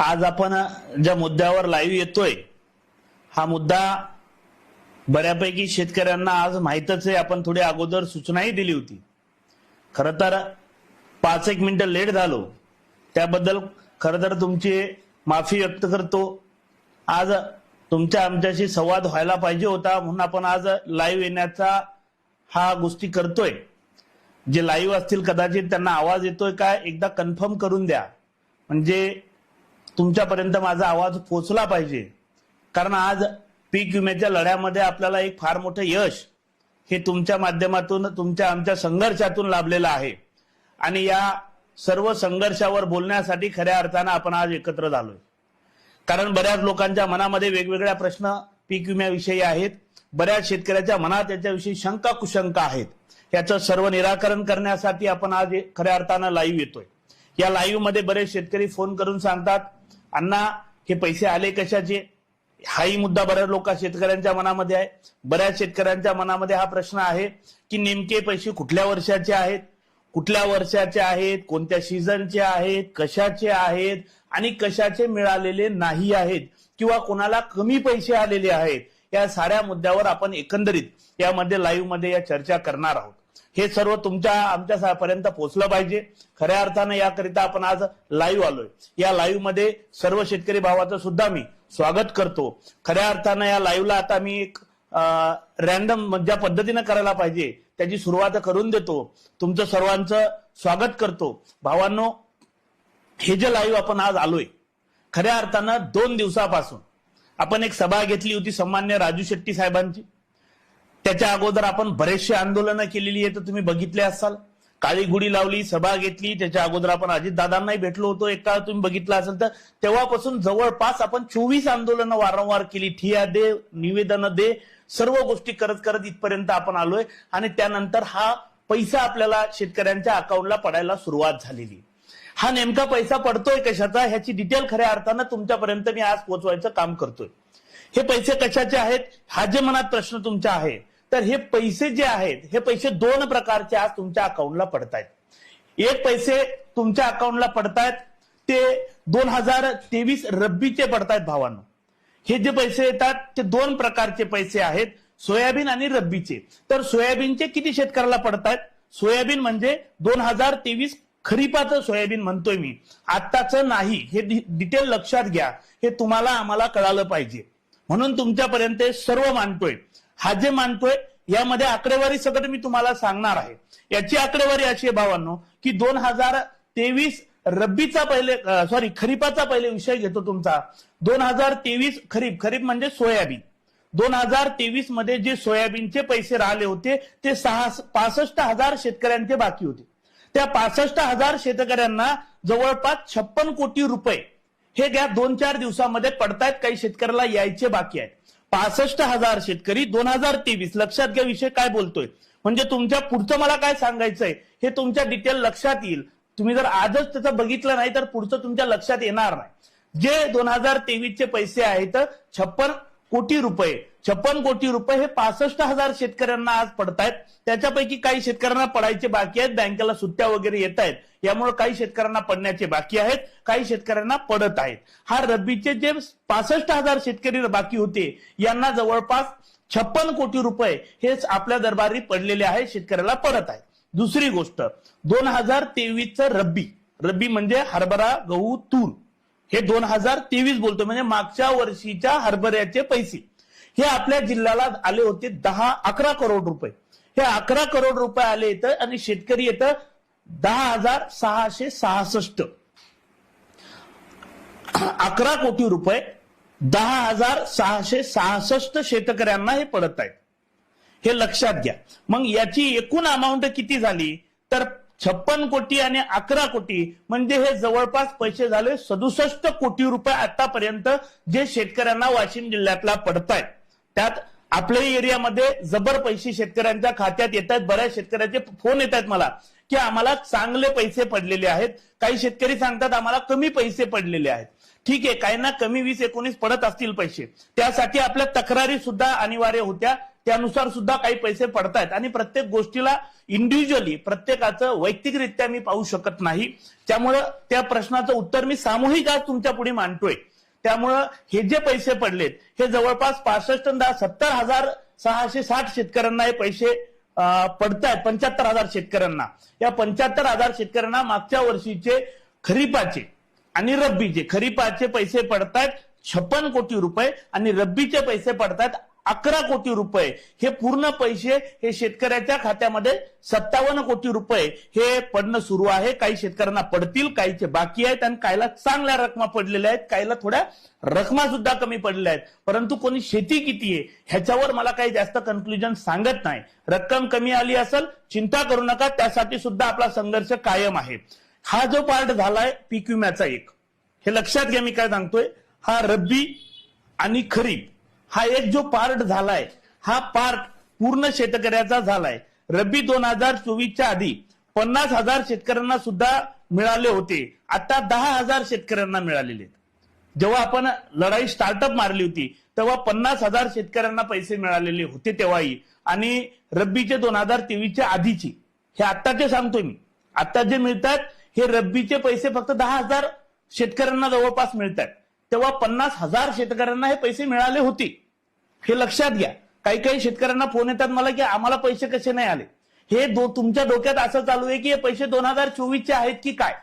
आज आपण ज्या मुद्द्यावर लाईव्ह येतोय हा मुद्दा बऱ्यापैकी शेतकऱ्यांना आज माहीतच आहे. आपण थोडी अगोदर सूचनाही दिली होती. खर तर पाच एक मिनिटं लेट झालो. त्याबद्दल खर तर तुमची माफी व्यक्त करतो. आज तुमच्या आमच्याशी संवाद व्हायला पाहिजे होता. म्हणून आपण आज लाईव्ह येण्याचा हा गोष्टी करतोय. जे लाईव्ह असतील कदाचित त्यांना आवाज येतोय का एकदा कन्फर्म करून द्या. म्हणजे तुमच्यापर्यंत माझा आवाज पोचला पाहिजे. कारण आज पीक विम्याच्या लढ्यामध्ये आपल्याला एक फार मोठं यश हे तुमच्या माध्यमातून तुमच्या आमच्या संघर्षातून लाभलेलं आहे. आणि या सर्व संघर्षावर बोलण्यासाठी खऱ्या अर्थानं आपण आज एकत्र झालोय. कारण बऱ्याच लोकांच्या मनामध्ये वेगवेगळ्या प्रश्न पीक विम्याविषयी आहेत. बऱ्याच शेतकऱ्याच्या मनात याच्याविषयी शंका कुशंका आहेत. याचं सर्व निराकरण करण्यासाठी आपण आज खऱ्या अर्थानं लाईव्ह येतोय. या लाईव्हमध्ये बरेच शेतकरी फोन करून सांगतात अण्णा हे पैसे आले कशाचे? हाही मुद्दा बऱ्याच लोक शेतकऱ्यांच्या मनामध्ये आहे. बऱ्याच शेतकऱ्यांच्या मनामध्ये हा प्रश्न आहे की नेमके पैसे कुठल्या वर्षाचे आहेत? कुठल्या वर्षाचे आहेत? कोणत्या सीझनचे आहेत? कशाचे आहेत? आणि कशाचे मिळालेले नाही आहेत? किंवा कोणाला कमी पैसे आलेले आहेत? या साऱ्या मुद्द्यावर आपण एकंदरीत यामध्ये लाईव्हमध्ये या चर्चा करणार आहोत. हे सर्व तुमच्या आमच्या पर्यंत पोहोचलं पाहिजे. खऱ्या अर्थानं याकरिता आपण आज लाईव्ह आलोय. या लाईव्हमध्ये सर्व शेतकरी भावाचं सुद्धा मी स्वागत करतो. खऱ्या अर्थानं या लाईव्हला आता मी एक रॅन्डम ज्या पद्धतीनं करायला पाहिजे त्याची सुरुवात करून देतो. तुमचं सर्वांचं स्वागत करतो. भावांनो हे जे लाईव्ह आपण आज आलोय खऱ्या अर्थानं दोन दिवसापासून आपण एक सभा घेतली होती सन्मान्य राजू शेट्टी साहेबांची. त्याच्या अगोदर आपण बरेचशी आंदोलनं केलेली आहे तर तुम्ही बघितले असाल. काळी गुढी लावली सभा घेतली त्याच्या अगोदर आपण अजितदादांनाही भेटलो होतो. एक काळ तुम्ही बघितला असेल तर तेव्हापासून जवळपास आपण चोवीस आंदोलनं वारंवार केली. ठिया दे निवेदन दे सर्व गोष्टी करत करत इथपर्यंत आपण आलोय. आणि त्यानंतर हा पैसा आपल्याला शेतकऱ्यांच्या अकाउंटला पडायला सुरुवात झालेली. हा नेमका पैसा पडतोय कशाचा? ह्याची डिटेल खऱ्या अर्थानं तुमच्यापर्यंत मी आज पोहोचवायचं काम करतोय. हे पैसे कशाचे आहेत? हा जे मनात प्रश्न तुमचा आहे तर हे पैसे जे आहेत हे पैसे दोन प्रकारचे आज तुमच्या अकाउंटला पडतायत. एक पैसे तुमच्या अकाउंटला पडतायत ते दोन हजार तेवीस रब्बीचे पडतायत भावांनो. हे जे पैसे येतात ते दोन प्रकारचे पैसे आहेत सोयाबीन आणि रब्बीचे. तर सोयाबीनचे किती शेतकऱ्याला पडतायत? सोयाबीन म्हणजे दोन हजार तेवीस खरीपाचं सोयाबीन म्हणतोय मी. आत्ताच नाही हे डिटेल लक्षात घ्या. हे तुम्हाला आम्हाला कळालं पाहिजे. म्हणून तुमच्यापर्यंत सर्व मांडतोय. हा जे मानतोय यामध्ये आकडेवारी सगळं मी तुम्हाला सांगणार आहे. याची आकडेवारी अशी आहे भावांनो की दोन हजार तेवीस रब्बीचा पहिले सॉरी खरीपाचा पहिले विषय घेतो तुमचा. दोन हजार तेवीस खरीप खरीप म्हणजे सोयाबीन. दोन हजार तेवीसमध्ये जे सोयाबीनचे पैसे राहिले होते ते सहा पासष्ट हजार शेतकऱ्यांचे बाकी होते. त्या पासष्ट हजार शेतकऱ्यांना जवळपास छप्पन कोटी रुपये हे घ्या दोन चार दिवसामध्ये पडतायत काही शेतकऱ्याला यायचे बाकी आहेत. पासष्ट हजार शेतकरी दोन हजार तेवीस. लक्षात घ्या विषय काय बोलतोय. म्हणजे तुमच्या पुढचं मला काय सांगायचंय हे तुमच्या डिटेल लक्षात येईल. तुम्ही जर आजच त्याचं बघितलं नाही तर पुढचं तुमच्या लक्षात येणार नाही. जे दोन हजार तेवीसचे पैसे आहेत छप्पन कोटी रुपये. छप्पन कोटी रुपये हे पासष्ट हजार शेतकऱ्यांना आज पडतायत. त्याच्यापैकी काही शेतकऱ्यांना पडायचे बाकी आहेत. बँकेला सुट्ट्या वगैरे येत आहेत यामुळे काही शेतकऱ्यांना पडण्याचे बाकी आहेत. काही शेतकऱ्यांना पडत आहेत. हा रब्बीचे जे पासष्ट हजार शेतकरी बाकी होते यांना जवळपास छप्पन कोटी रुपये हे आपल्या दरबारी पडलेले आहेत शेतकऱ्याला पडत आहेत. दुसरी गोष्ट दोन हजार तेवीसचं रब्बी. रब्बी म्हणजे हरभरा गहू तूर. हे दोन हजार तेवीस बोलतो म्हणजे मागच्या वर्षीच्या हरभऱ्याचे पैसे. हे आपल्या जिल्ह्याला आले होते दहा अकरा करोड रुपये. हे अकरा करोड रुपये आले येतं आणि शेतकरी येतं दहा हजार सहाशे सहासष्ट. अकरा कोटी रुपये दहा हजार सहाशे सहासष्ट शेतकऱ्यांना हे पडत आहेत. हे लक्षात घ्या. मग याची एकूण अमाऊंट किती झाली? तर छप्पन कोटी आणि अकरा कोटी म्हणजे हे जवळपास पैसे झाले सदुसष्ट कोटी रुपये आतापर्यंत जे शेतकऱ्यांना वाशिम जिल्ह्यातला पडतायत. त्यात आपल्या एरियामध्ये जबर पैसे शेतकऱ्यांच्या खात्यात येत आहेत बऱ्याच शेतकऱ्याचे फोन येत आहेत मला की आम्हाला चांगले पैसे पडलेले आहेत. काही शेतकरी सांगतात आम्हाला कमी पैसे पडलेले आहेत. ठीक आहे काही ना कमी वीस एकोणीस पडत असतील पैसे. त्यासाठी आपल्या तक्रारी सुद्धा अनिवार्य होत्या. त्यानुसार सुद्धा काही पैसे पडतायत. आणि प्रत्येक गोष्टीला इंडिव्हिज्युअली प्रत्येकाचं वैयक्तिकरित्या मी पाहू शकत नाही. त्यामुळं त्या प्रश्नाचं उत्तर मी सामूहिक आज तुमच्यापुढे मांडतोय. त्यामुळं हे जे पैसे पडलेत हे जवळपास पासष्ट सत्तर हजार सहाशे साठ शेतकऱ्यांना हे पैसे पडतायत पंच्याहत्तर हजार शेतकऱ्यांना. या पंच्याहत्तर हजार शेतकऱ्यांना मागच्या वर्षीचे खरीपाचे आणि रब्बीचे खरीपाचे पैसे पडतायत छप्पन कोटी रुपये आणि रब्बीचे पैसे पडतायत अकरा कोटी रुपये. हे पूर्ण पैसे हे शेतकऱ्याच्या खात्यामध्ये सत्तावन्न कोटी रुपये हे पडणं सुरू आहे. काही शेतकऱ्यांना पडतील काहीचे बाकी आहेत आणि काहीला चांगल्या रकमा पडलेल्या आहेत काहीला थोड्या रकमा सुद्धा कमी पडलेल्या आहेत. परंतु कोणी शेती किती आहे ह्याच्यावर मला काही जास्त कन्क्लुजन सांगत नाही. रक्कम कमी आली असेल चिंता करू नका त्यासाठी सुद्धा आपला संघर्ष कायम आहे. हा जो पार्ट झालाय पीक विम्याचा एक. हे लक्षात घ्या मी काय सांगतोय. हा रब्बी आणि खरीप. हा एक जो पार्ट झालाय हा पार्ट पूर्ण शेतकऱ्याचा झालाय. रब्बी दोन हजार चोवीसच्या आधी पन्नास हजार शेतकऱ्यांना सुद्धा मिळाले होते. आता दहा हजार शेतकऱ्यांना मिळालेले जेव्हा आपण लढाई स्टार्टअप मारली होती तेव्हा पन्नास हजार शेतकऱ्यांना पैसे मिळालेले होते तेव्हाही. आणि रब्बीचे दोन हजार तेवीसच्या आधीची हे आत्ताचे सांगतोय मी. आता जे मिळतात हे रब्बीचे पैसे फक्त दहा हजार शेतकऱ्यांना जवळपास मिळतात. तेव्हा पन्नास हजार शेतकऱ्यांना हे पैसे मिळाले होते. हे लक्षात घ्या. काही काही शेतकऱ्यांना फोन येतात मला की आम्हाला पैसे कसे नाही आले. हे दो तुमच्या डोक्यात असं चालू आहे की हे पैसे दोन हजार चोवीसचे आहेत की काय?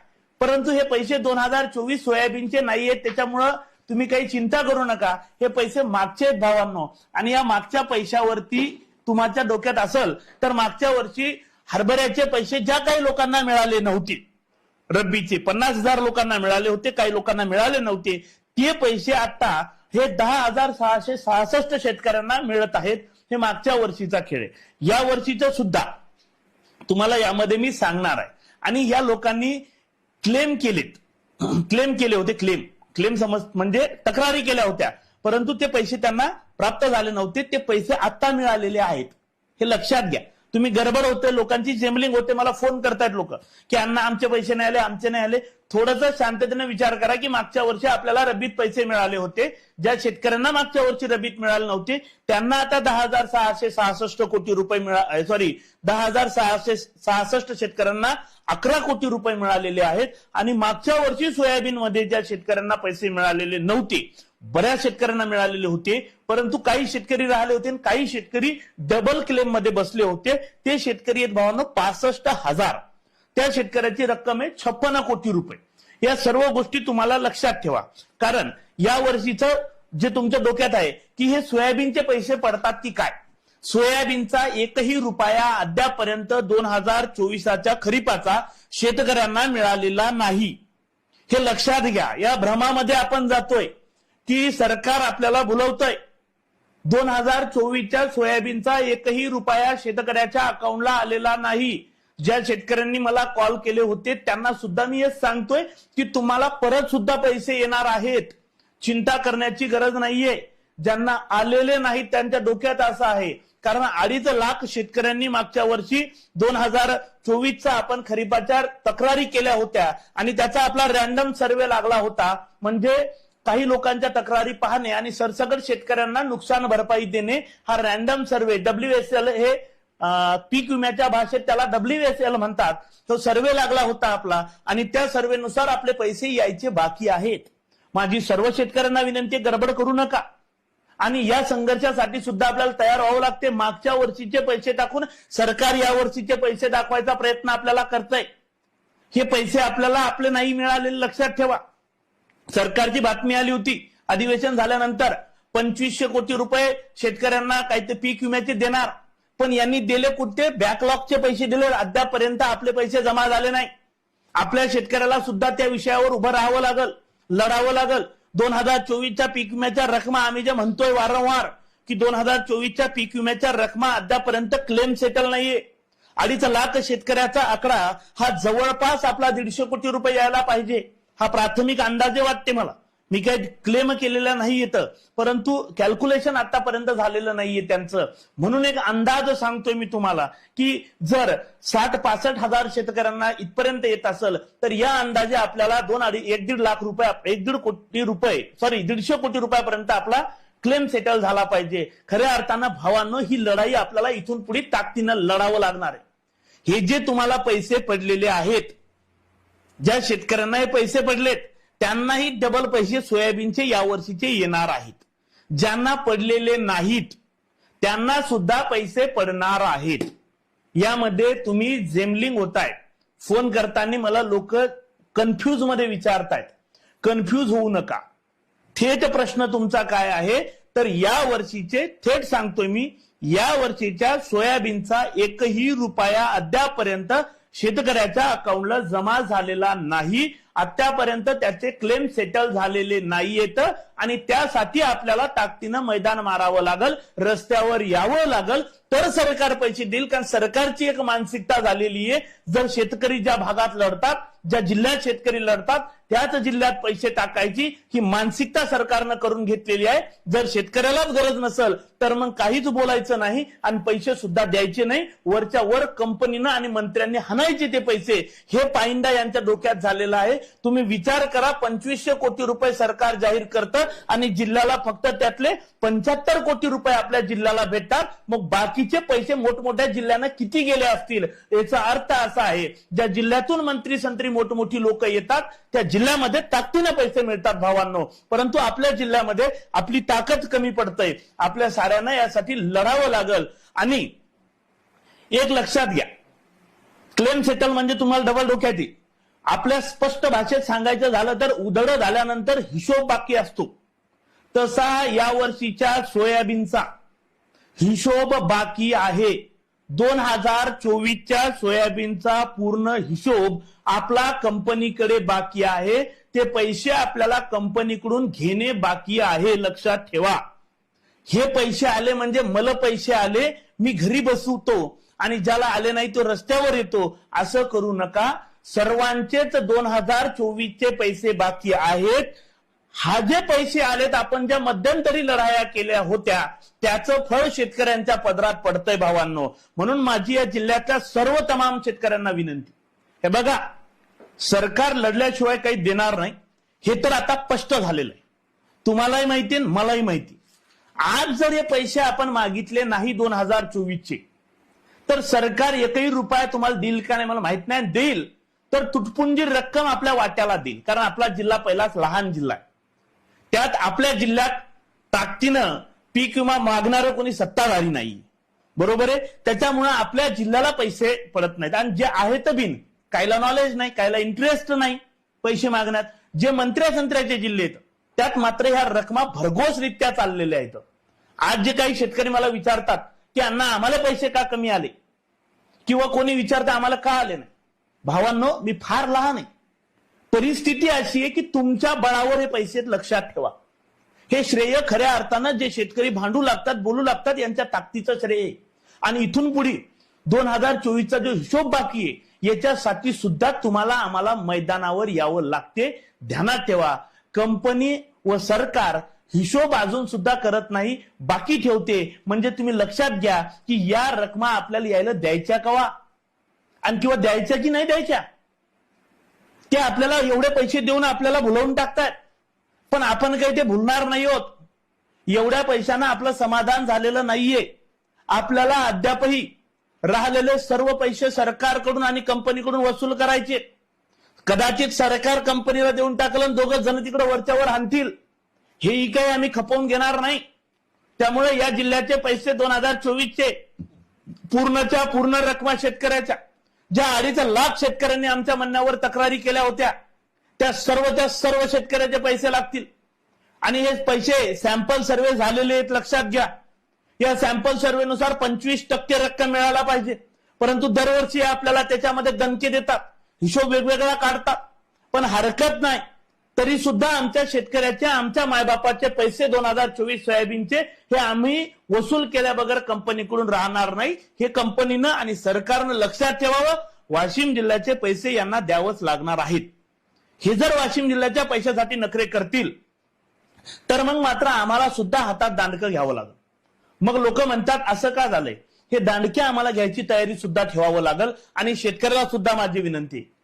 परंतु हे पैसे दोन हजार चोवीस सोयाबीनचे नाही आहेत त्याच्यामुळं तुम्ही काही चिंता करू नका. हे पैसे मागचे आहेत भावांनो. आणि या मागच्या पैशावरती तुमच्या डोक्यात असेल तर मागच्या वर्षी हरभऱ्याचे पैसे ज्या काही लोकांना मिळाले नव्हते रब्बीचे पन्नास हजार लोकांना मिळाले होते काही लोकांना मिळाले नव्हते ते पैसे आता हे दहा हजार सहाशे सहासष्ट शेतकऱ्यांना मिळत आहेत हे मागच्या वर्षीचा खेळ आहे. या वर्षीचं सुद्धा तुम्हाला यामध्ये मी सांगणार आहे. आणि या लोकांनी क्लेम केलेत. क्लेम केले होते क्लेम क्लेम समज म्हणजे तक्रारी केल्या होत्या. परंतु ते पैसे त्यांना प्राप्त झाले नव्हते. ते पैसे आता मिळालेले आहेत. हे लक्षात घ्या. तुम्ही गडबड होते लोकांची जेमलिंग होते मला फोन करतायत लोक. की अण्णा आमचे पैसे नाही आले आमचे नाही आले. थोडस शांततेने विचार करा की मागच्या वर्षी आपल्याला रबीत पैसे मिळाले होते. ज्या शेतकऱ्यांना मागच्या वर्षी रबीत मिळाले नव्हते त्यांना आता दहा हजार सहाशे सहासष्ट कोटी रुपये मिळा सॉरी दहा हजार सहाशे सहासष्ट शेतकऱ्यांना अकरा कोटी रुपये मिळालेले आहेत. आणि मागच्या वर्षी सोयाबीन मध्ये ज्या शेतकऱ्यांना पैसे मिळालेले नव्हते बऱ्याच शेतकऱ्यांना मिळालेले होते परंतु काही शेतकरी राहिले होते आणि काही शेतकरी डबल क्लेममध्ये बसले होते. ते शेतकरी आहेत भावांनो पासष्ट हजार. त्या शेतकऱ्याची रक्कम आहे छप्पन्न कोटी रुपये. या सर्व गोष्टी तुम्हाला लक्षात ठेवा. कारण या वर्षीचं जे तुमच्या डोक्यात आहे की हे सोयाबीनचे पैसे पडतात की काय? सोयाबीनचा एकही रुपया अद्यापर्यंत दोन हजार चोवीसाच्या खरीपाचा शेतकऱ्यांना मिळालेला नाही. हे लक्षात घ्या. या भ्रमामध्ये आपण जातोय. की सरकार आपल्याला बोलवतंय. दोन हजार चोवीसच्या सोयाबीनचा एकही रुपया शेतकऱ्याच्या अकाउंटला आलेला नाही. ज्या शेतकऱ्यांनी मला कॉल केले होते त्यांना सुद्धा मी हेच सांगतोय की तुम्हाला परत सुद्धा पैसे येणार आहेत. चिंता करण्याची गरज नाहीये. ज्यांना आलेले नाहीत त्यांच्या डोक्यात असं आहे. कारण अडीच लाख शेतकऱ्यांनी मागच्या वर्षी दोन हजार चोवीसचा आपण खरीपाच्या तक्रारी केल्या होत्या आणि त्याचा आपला रॅन्डम सर्वे लागला होता. म्हणजे काही लोकांच्या तक्रारी पाहणे आणि सरसकट शेतकऱ्यांना नुकसान भरपाई देणे हा random survey. W S L हे पीक विम्याच्या भाषेत त्याला डब्ल्यू एस एल म्हणतात. तो सर्वे लागला होता आपला आणि त्या सर्वेनुसार आपले पैसे यायचे बाकी आहेत. माझी सर्व शेतकऱ्यांना विनंती गडबड करू नका. आणि या संघर्षासाठी सुद्धा आपल्याला तयार व्हावं लागते. मागच्या वर्षीचे पैसे टाकून सरकार या वर्षीचे पैसे दाखवायचा प्रयत्न आपल्याला करतय. हे पैसे आपल्याला आपले नाही मिळालेले लक्षात ठेवा. सरकारची बातमी आली होती. अधिवेशन झाल्यानंतर पंचवीसशे कोटी रुपये शेतकऱ्यांना काही पीक विम्याचे देणार. पण यांनी दिले कुठे? बॅकलॉगचे पैसे दिले. अद्यापर्यंत आपले पैसे जमा झाले नाही. आपल्या शेतकऱ्याला सुद्धा त्या विषयावर उभं राहावं लागल लढावं लागल. दोन हजार चोवीसच्या पीक विम्याच्या रकमा आम्ही जे म्हणतोय वारंवार की दोन हजार चोवीसच्या पीक विम्याच्या रकमा अद्यापर्यंत क्लेम सेटल नाहीये. अडीच लाख शेतकऱ्याचा आकडा हा जवळपास आपला दीडशे कोटी रुपये यायला पाहिजे. हा प्राथमिक अंदाजे वाटते मला. मी काही क्लेम केलेला नाही येतं परंतु कॅल्क्युलेशन आतापर्यंत झालेलं नाहीये त्यांचं. म्हणून एक अंदाज सांगतोय मी तुम्हाला की जर साठ पासष्ट हजार शेतकऱ्यांना इथपर्यंत येत असेल तर या अंदाजे आपल्याला दोन अडीच एक दीड लाख रुपये एक दीड कोटी रुपये सॉरी दीडशे कोटी रुपयापर्यंत आपला क्लेम सेटल झाला पाहिजे. खऱ्या अर्थानं भावानं ही लढाई आपल्याला इथून पुढे ताकदीनं लढावं लागणार आहे. हे जे तुम्हाला पैसे पडलेले आहेत ज्या शेतकऱ्यांना हे पैसे पडलेत त्यांनाही डबल पैसे सोयाबीनचे या वर्षीचे येणार आहेत. ज्यांना पडलेले नाहीत त्यांना सुद्धा पैसे पडणार आहेत. यामध्ये तुम्ही जेमलिंग होताय. फोन करताना मला लोक कन्फ्यूजमध्ये विचारतायत. कन्फ्यूज होऊ नका. थेट प्रश्न तुमचा काय आहे? तर या वर्षीचे थेट सांगतोय मी या वर्षीच्या सोयाबीनचा एकही रुपया अद्यापर्यंत शेतकऱ्याच्या अकाउंटला जमा झालेला नाही. आतापर्यंत त्याचे क्लेम सेटल झालेले नाहीयेत. आणि त्यासाठी आपल्याला ताकदीनं मैदान मारावं लागल रस्त्यावर यावं लागल. तर सरकार पैसे देईल कारण सरकारची एक मानसिकता झालेली आहे. जर शेतकरी ज्या भागात लढतात ज्या जिल्ह्यात शेतकरी लढतात त्याच जिल्ह्यात पैसे टाकायची ही मानसिकता सरकारनं करून घेतलेली आहे. जर शेतकऱ्यालाच गरज नसेल तर मग काहीच बोलायचं नाही आणि पैसे सुद्धा द्यायचे नाही. वरच्या वर कंपनीनं आणि मंत्र्यांनी हाणायचे ते पैसे. हे पाइंडा यांच्या डोक्यात झालेलं आहे. तुम्ही विचार करा पंचवीसशे कोटी रुपये सरकार जाहीर करतं आणि जिल्ह्याला फक्त त्यातले पंच्याहत्तर कोटी रुपये आपल्या जिल्ह्याला भेटतात. मग बाकीचे पैसे मोठमोठ्या जिल्ह्यांना किती गेले असतील? याचा अर्थ असा आहे ज्या जिल्ह्यातून मंत्री संत्री मोठमोठी लोक येतात त्या जिल्ह्यामध्ये ताकदीनं पैसे मिळतात भावांनो. परंतु आपल्या जिल्ह्यामध्ये आपली ताकद कमी पडतंय. आपल्या साऱ्यांना यासाठी लढावं लागल. आणि एक लक्षात घ्या. क्लेम सेटल म्हणजे तुम्हाला डबल डोक्यात येईल. आपल्या स्पष्ट भाषेत सांगायचं झालं तर उधळ झाल्यानंतर हिशोब बाकी असतो. तसा या वर्षीच्या सोयाबीनचा हिशोब बाकी आहे. दोन हजार चोवीसच्या सोयाबीनचा पूर्ण हिशोब आपला कंपनीकडे बाकी आहे ते पैसे आपल्याला कंपनीकडून घेणे बाकी आहे लक्षात ठेवा. हे पैसे आले म्हणजे मला पैसे आले मी घरी बसवतो आणि ज्याला आले नाही तो रस्त्यावर येतो. असं करू नका. सर्वांचेच दोन हजार चोवीसचे पैसे बाकी आहेत. हा जे पैसे आलेत आपण ज्या मध्यंतरी लढाया केल्या होत्या त्याचं फळ शेतकऱ्यांच्या पदरात पडतंय भावांनो. म्हणून माझी या जिल्ह्यातल्या सर्व तमाम शेतकऱ्यांना विनंती. हे बघा सरकार लढल्याशिवाय काही देणार नाही. हे तर आता स्पष्ट झालेलं आहे. तुम्हालाही माहिती मलाही माहिती आज जर हे पैसे आपण मागितले नाही दोन हजार चोवीसचे तर सरकार एकही रुपया तुम्हाला देईल का नाही मला माहीत नाही देईल तर तुटपुंजी रक्कम आपल्या वाट्याला देईल. कारण आपला जिल्हा पहिलाच लहान जिल्हा आहे. त्यात आपल्या जिल्ह्यात ताकदीनं पीक विमा मागणारं कोणी सत्ताधारी नाही. बरोबर आहे? त्याच्यामुळे आपल्या जिल्ह्याला पैसे पडत नाहीत. आणि जे आहेत बिन कायला नॉलेज नाही कायला इंटरेस्ट नाही पैसे मागण्यात. जे मंत्र्या संत्र्याचे जिल्हे आहेत त्यात मात्र ह्या रकमा भरघोसरित्या चाललेल्या आहेत. आज जे काही शेतकरी मला विचारतात की अण्णा आम्हाला पैसे का कमी आले? किंवा कोणी विचारतं आम्हाला का आले नाही? भावांनो मी फार लहान आहे. परिस्थिती अशी आहे की तुमच्या बळावर हे पैसे लक्षात ठेवा. हे श्रेय खऱ्या अर्थानं जे शेतकरी भांडू लागतात बोलू लागतात यांच्या ताकदीचं श्रेय आहे. आणि इथून पुढे दोन हजार चोवीसचा जो हिशोब बाकी आहे याच्यासाठी सुद्धा तुम्हाला आम्हाला मैदानावर यावं लागते. ध्यानात ठेवा. कंपनी व सरकार हिशोब अजून सुद्धा करत नाही. बाकी ठेवते. म्हणजे तुम्ही लक्षात घ्या की या रकमा आपल्याला यायला द्यायच्या कवा? आणि किंवा द्यायच्या की नाही द्यायच्या? ते आपल्याला एवढे पैसे देऊन आपल्याला भुलवून टाकतात पण आपण काही ते भुलणार नाही होत. एवढ्या पैशानं आपलं समाधान झालेलं नाहीये. आपल्याला अद्यापही राहिलेले सर्व पैसे सरकारकडून आणि कंपनीकडून वसूल करायचे. कदाचित सरकार कंपनीला देऊन टाकलं दोघं जण तिकडे वरच्यावर आणतील हेही काही आम्ही खपवून घेणार नाही. त्यामुळे या जिल्ह्याचे पैसे दोन हजार चोवीसचे पूर्णच्या पूर्ण रकमा शेतकऱ्याच्या ज्या अडीच लाख शेतकऱ्यांनी आमच्या म्हणण्यावर तक्रारी केल्या होत्या त्या सर्व त्या सर्व शेतकऱ्याचे पैसे लागतील. आणि हे पैसे सॅम्पल सर्वे झालेले आहेत लक्षात घ्या. या सॅम्पल सर्वेनुसार पंचवीस टक्के रक्कम मिळायला पाहिजे. परंतु दरवर्षी आपल्याला त्याच्यामध्ये दणके देतात. हिशोब वेगवेगळा काढतात. पण हरकत नाही. तरी सुद्धा आमच्या शेतकऱ्याचे आमच्या मायबापाचे पैसे दोन हजार चोवीस सोयाबीनचे हे आम्ही वसूल केल्या बगर कंपनीकडून राहणार नाही. हे कंपनीनं आणि सरकारनं लक्षात ठेवावं. वाशिम जिल्ह्याचे पैसे यांना द्यावंच लागणार आहेत. हे जर वाशिम जिल्ह्याच्या पैशासाठी नखरे करतील तर मग मात्र आम्हाला सुद्धा हातात दांडकं घ्यावं लागेल. मग लोक म्हणतात असं का झालंय हे दांडक्या आम्हाला घ्यायची तयारी सुद्धा ठेवावं लागेल आणि शेतकऱ्याला सुद्धा माझी विनंती आहे.